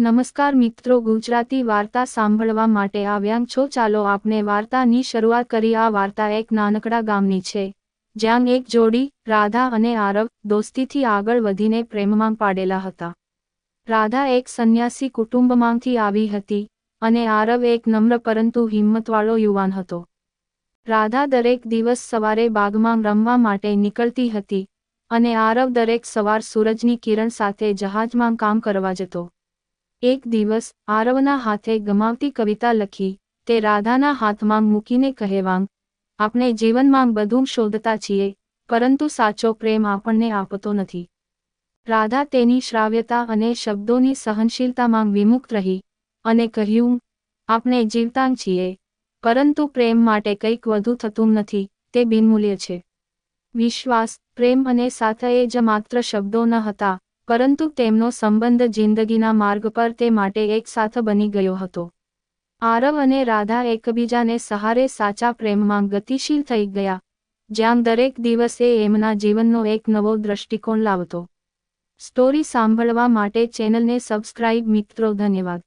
નમસ્કાર મિત્રો, ગુજરાતી વાર્તા સાંભળવા માટે આવ્યા છો. ચાલો આપણે વાર્તાની શરૂઆત કરી આ વાર્તા એક નાનકડા ગામની છે, જ્યાં એક જોડી રાધા અને આરવ દોસ્તીથી આગળ વધીને પ્રેમમાં પાડેલા હતા. રાધા એક સંન્યાસી કુટુંબમાંથી આવી હતી અને આરવ એક નમ્ર પરંતુ હિંમતવાળો યુવાન હતો. રાધા દરેક દિવસ સવારે બાગમાં રમવા માટે નીકળતી હતી અને આરવ દરેક સવાર સૂરજની કિરણ સાથે જહાજમાં કામ કરવા જતો. એક દિવસ આરવના હાથે ગમાવતી કવિતા લખી, તે રાધાના હાથમાં મૂકીને કહેવાંગ, આપણે જીવનમાં બધું શોધતા છીએ, પરંતુ સાચો પ્રેમ આપણને આપતો નથી. રાધા તેની શ્રાવ્યતા અને શબ્દોની સહનશીલતામાં વિમુક્ત રહી અને કહ્યું, આપણે જીવતા છીએ, પરંતુ પ્રેમ માટે કંઈક વધુ થતું નથી, તે બિનમૂલ્ય છે. વિશ્વાસ, પ્રેમ અને સાથ જ માત્ર શબ્દો ન હતા પરંતુ તેમનો સંબંધ જિંદગીના માર્ગ પર તે માટે એકસાથ બની ગયો હતો. આરવ અને રાધા એકબીજાને સહારે સાચા પ્રેમમાં ગતિશીલ થઈ ગયા, જ્યાં દરેક દિવસે એમના જીવનનો એક નવો દ્રષ્ટિકોણ લાવતો. સ્ટોરી સાંભળવા માટે ચેનલને સબસ્ક્રાઇબ મિત્રો, ધન્યવાદ.